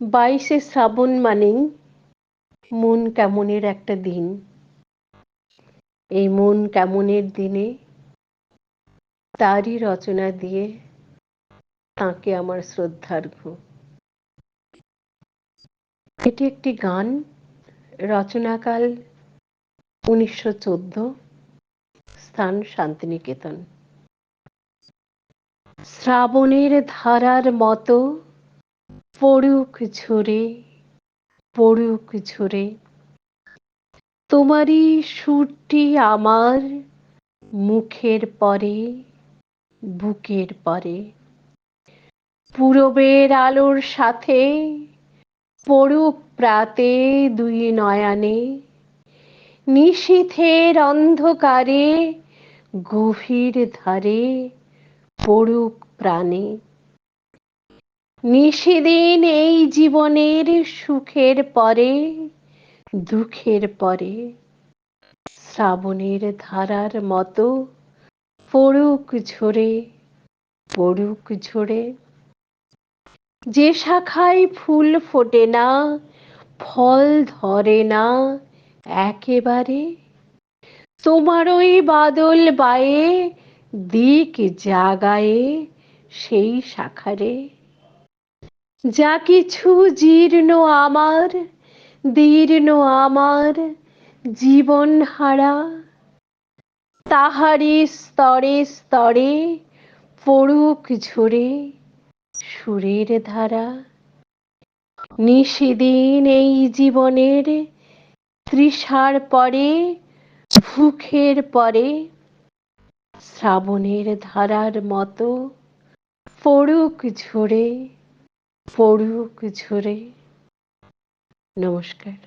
বাইশে শ্রাবণ মানেই মন কেমনের একটা দিন। এই মন কেমনের দিনে তারই রচনা দিয়ে তাকে আমার শ্রদ্ধার্ঘ্য এটি একটি গান, রচনাকাল উনিশশো চোদ্দ, স্থান শান্তিনিকেতন। শ্রাবণের ধারার মতো পড়ুক ঝরে পড়ুক ঝরে তোমারই সুরটি আমার মুখের পরে, বুকের পরে। পূরবের আলোর সাথে পড়ুক প্রাতে দুই নয়ানে, নিশীথের অন্ধকারে গভীর ধারে পড়ুক প্রাণে। নিশিদিন এই জীবনের সুখের পরে, দুঃখের পরে, শ্রাবণের ধারার মতো পড়ুক ঝরে পড়ুক ঝরে। যে শাখায় ফুল ফোটে না, ফল ধরে না একেবারে, তোমার ওই বাদল বায়ে দিক জাগায়ে সেই শাখারে। যা কিছু জীর্ণ আমার, দীর্ণ আমার, জীবন হারা। তাহারি স্তরে স্তরে পড়ুক ঝরে সুরের ধারা। নিশিদিন এই জীবনের তৃষার পরে, ভুখের পরে, শ্রাবণের ধারার মতো পড়ুক ঝরে পড়ুক ঝরে নমস্কার।